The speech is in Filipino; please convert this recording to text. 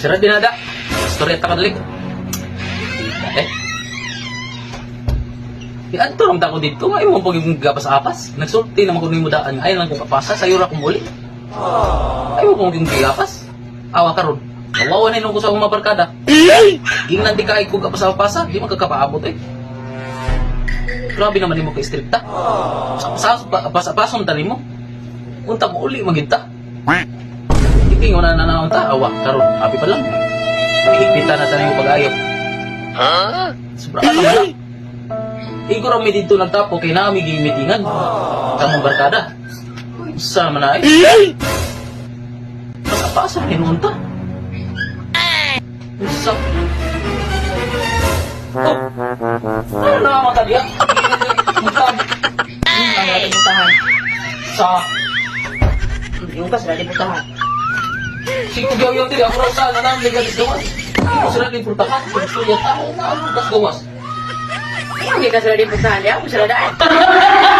Sira dinada. Storya ta kadalik. Eh. Yan to ramda ko dito. Ay mo pag yung gapas-apas. Nagsulti naman ko nimo daan. Ay lang ko kapasa sayo ra ko muli. Ay mo pag gapas. Awa karon. Kawawa na ko sa mga barkada. Ingnan di ka ay ko kapasa-pasa. Di man kakapaabot eh. Grabe naman mo ka istrikta. Sa sa pasapason tani mo. Unta mo uli maginta. Hindi ko na nananaon ta. Awa karon. Happy pa lang. Higpitan na tayo pag-ayop. Sobra ka lang. Igo raw mi dito nagtapo kay nami gimitingan. Kamong barkada. Sa man ay. Pasa-pasa hinunta. Sa Oh. Ano na mata dia? Mutab. Ang lagi putahan. Sa Yung kas lagi putahan. Si Kuya yung tiri ako raw sa nanam ligat gawas. Ako sila ni purtahan. Gusto niya tao na kas gawas. Hindi kas lagi putahan. Di ako sila daan.